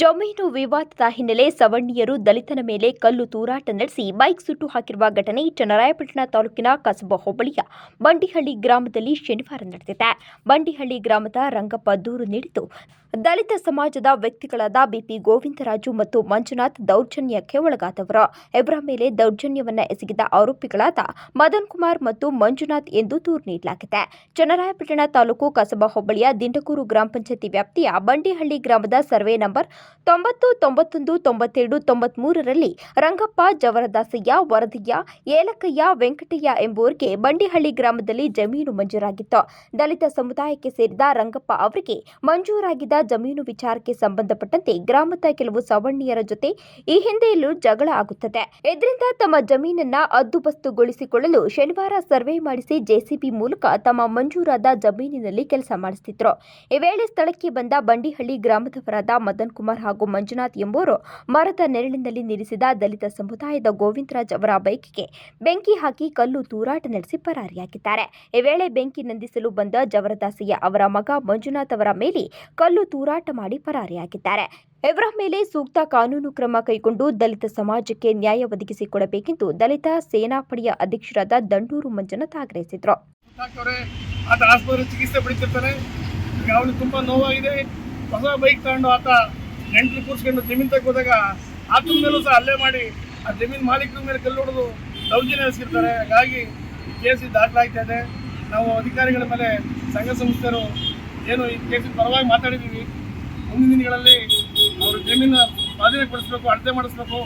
ಜಮೀನು ವಿವಾದದ ಹಿನ್ನೆಲೆ ಸವರ್ಣೀಯರು ದಲಿತನ ಮೇಲೆ ಕಲ್ಲು ತೂರಾಟ ನಡೆಸಿ ಬೈಕ್ ಸುಟ್ಟು ಹಾಕಿರುವ ಘಟನೆ ಚನ್ನರಾಯಪಟ್ಟಣ ತಾಲೂಕಿನ ಕಸಬ ಹೋಬಳಿಯ ಬಂಡಿಹಳ್ಳಿ ಗ್ರಾಮದಲ್ಲಿ ಶನಿವಾರ ನಡೆದಿದೆ. ಬಂಡಿಹಳ್ಳಿ ಗ್ರಾಮದ ರಂಗಪ್ಪ ದೂರು ನೀಡಿದ್ದು ದಲಿತ ಸಮಾಜದ ವ್ಯಕ್ತಿಗಳಾದ ಬಿಪಿ ಗೋವಿಂದರಾಜು ಮತ್ತು ಮಂಜುನಾಥ್ ದೌರ್ಜನ್ಯಕ್ಕೆ ಒಳಗಾದವರು. ಇವರ ಮೇಲೆ ದೌರ್ಜನ್ಯವನ್ನ ಎಸಗಿದ ಆರೋಪಿಗಳಾದ ಮದನ್ ಕುಮಾರ್ ಮತ್ತು ಮಂಜುನಾಥ್ ಎಂದು ದೂರು ನೀಡಲಾಗಿದೆ. ಚನ್ನರಾಯಪಟ್ಟಣ ತಾಲೂಕು ಕಸಬಾ ಹೋಬಳಿಯ ದಿಂಡಕೂರು ಗ್ರಾಮ ಪಂಚಾಯತಿ ವ್ಯಾಪ್ತಿಯ ಬಂಡಿಹಳ್ಳಿ ಗ್ರಾಮದ ಸರ್ವೆ ನಂಬರ್ ತೊಂಬತ್ತು ತೊಂಬತ್ತೊಂದು ತೊಂಬತ್ತೆರಡು ತೊಂಬತ್ಮೂರರಲ್ಲಿ ರಂಗಪ್ಪ ಜವರದಾಸಯ್ಯ, ವರದಯ್ಯ ಏಲಕಯ್ಯ ವೆಂಕಟಯ್ಯ ಎಂಬುವರಿಗೆ ಬಂಡಿಹಳ್ಳಿ ಗ್ರಾಮದಲ್ಲಿ ಜಮೀನು ಮಂಜೂರಾಗಿತ್ತು. ದಲಿತ ಸಮುದಾಯಕ್ಕೆ ಸೇರಿದ ರಂಗಪ್ಪ ಅವರಿಗೆ ಮಂಜೂರಾಗಿದ್ದ ಜಮೀನು ವಿಚಾರಕ್ಕೆ ಸಂಬಂಧಪಟ್ಟಂತೆ ಗ್ರಾಮದ ಕೆಲವು ಸವರ್ಣೀಯರ ಜೊತೆ ಈ ಹಿಂದೆಯಲ್ಲೂ ಜಗಳ ಆಗುತ್ತದೆ. ಇದರಿಂದ ತಮ್ಮ ಜಮೀನನ್ನ ಹದ್ದುಬಸ್ತುಗೊಳಿಸಿಕೊಳ್ಳಲು ಶನಿವಾರ ಸರ್ವೆ ಮಾಡಿಸಿ ಜೆಸಿಬಿ ಮೂಲಕ ತಮ್ಮ ಮಂಜೂರಾದ ಜಮೀನಿನಲ್ಲಿ ಕೆಲಸ ಮಾಡಿಸುತ್ತಿದ್ದರು ಈ ವೇಳೆ ಸ್ಥಳಕ್ಕೆ ಬಂದ ಬಂಡಿಹಳ್ಳಿ ಗ್ರಾಮದವರಾದ ಮದನ್ ಕುಮಾರ್ ಹಾಗೂ ಮಂಜುನಾಥ್ ಎಂಬುವರು ಮರದ ನೆರಳಿನಲ್ಲಿ ನಿಲ್ಲಿಸಿದ ದಲಿತ ಸಮುದಾಯದ ಗೋವಿಂದರಾಜ್ ಅವರ ಬೈಕ್ಗೆ ಬೆಂಕಿ ಹಾಕಿ ಕಲ್ಲು ತೂರಾಟ ನಡೆಸಿ ಪರಾರಿಯಾಗಿದ್ದಾರೆ. ಈ ವೇಳೆ ಬೆಂಕಿ ನಂದಿಸಲು ಬಂದ ಜವರದಾಸಯ್ಯ ಅವರ ಮಗ ಮಂಜುನಾಥ್ ಅವರ ಮೇಲೆ ಕಲ್ಲು ತೂರಾಟ ಮಾಡಿ ಪರಾರಿಯಾಗಿದ್ದಾರೆ. ಇವರ ಮೇಲೆ ಸೂಕ್ತ ಕಾನೂನು ಕ್ರಮ ಕೈಗೊಂಡು ದಲಿತ ಸಮಾಜಕ್ಕೆ ನ್ಯಾಯ ಒದಗಿಸಿಕೊಡಬೇಕೆಂದು ದಲಿತ ಸೇನಾಪಡೆಯ ಅಧ್ಯಕ್ಷರಾದ ದಂಡೂರು ಮಂಜುನಾಥ್ ಆಗ್ರಹಿಸಿದರು. ಆತ ಆಸ್ಪತ್ರೆ ಚಿಕಿತ್ಸೆ ಪಡಿತಿರ್ತಾನೆ ಈಗ ಅವನಿಗೆ ತುಂಬ ನೋವಾಗಿದೆ. ಬೈಕ್ ತಗೊಂಡು ಆತ ನೆಂಟರು ಕೂರಿಸ್ಕೊಂಡು ಜಮೀನು ಹೋದಾಗ ಆತನ ಮೇಲೂ ಸಹ ಹಲ್ಲೆ ಮಾಡಿ ಆ ಜಮೀನು ಮಾಲೀಕರ ಮೇಲೆ ಕಲ್ಲು ಹೊಡೆದು ದೌರ್ಜನ್ಯ ಹಾಗಾಗಿ ಕೇಸ್ ದಾಖಲಾಗ್ತಾ ಇದೆ. ನಾವು ಅಧಿಕಾರಿಗಳ ಮೇಲೆ ಸಂಘ ಸಂಸ್ಥೆಯರು ಏನು ಈ ಕೇಸಿನ ಪರವಾಗಿ ಮಾತಾಡಿದ್ದೀವಿ. ಮುಂದಿನ ದಿನಗಳಲ್ಲಿ ಅವರು ಜಮೀನು ಸ್ವಾಧೀನಪಡಿಸಬೇಕು, ಅಳತೆ ಮಾಡಿಸ್ಬೇಕು.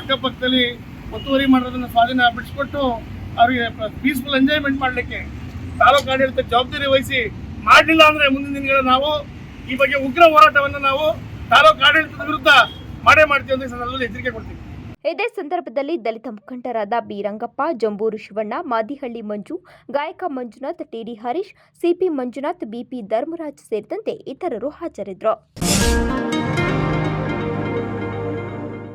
ಅಕ್ಕಪಕ್ಕದಲ್ಲಿ ಒತ್ತುವರಿ ಮಾಡೋದನ್ನು ಸ್ವಾಧೀನ ಬಿಡಿಸ್ಕೊಟ್ಟು ಅವರಿಗೆ ಪೀಸ್ಫುಲ್ ಎಂಜಾಯ್ಮೆಂಟ್ ಮಾಡಲಿಕ್ಕೆ ತಾಲೂಕು ಆಡಳಿತ ಜವಾಬ್ದಾರಿ ವಹಿಸಿ ಮಾಡಲಿಲ್ಲ ಅಂದರೆ ಮುಂದಿನ ದಿನಗಳಲ್ಲಿ ನಾವು ಈ ಬಗ್ಗೆ ಉಗ್ರ ಹೋರಾಟವನ್ನು ನಾವು ತಾಲೂಕು ಆಡಳಿತದ ವಿರುದ್ಧ ಮಾಡೇ ಮಾಡ್ತೀವಿ ಅಂತ ಸಂದರ್ಭದಲ್ಲಿ ಎಚ್ಚರಿಕೆ ಕೊಡ್ತೀವಿ. ಇದೇ ಸಂದರ್ಭದಲ್ಲಿ ದಲಿತ ಮುಖಂಡರಾದ ಬಿ ರಂಗಪ್ಪ ಜಂಬೂರು ಶಿವಣ್ಣ, ಮಾದಿಹಳ್ಳಿ ಮಂಜು, ಗಾಯಕ Manjunath, T D Harish, C P Manjunath, B P Dharmaraj ಸೇರಿದಂತೆ ಇತರರು ಹಾಜರಿದ್ದರು.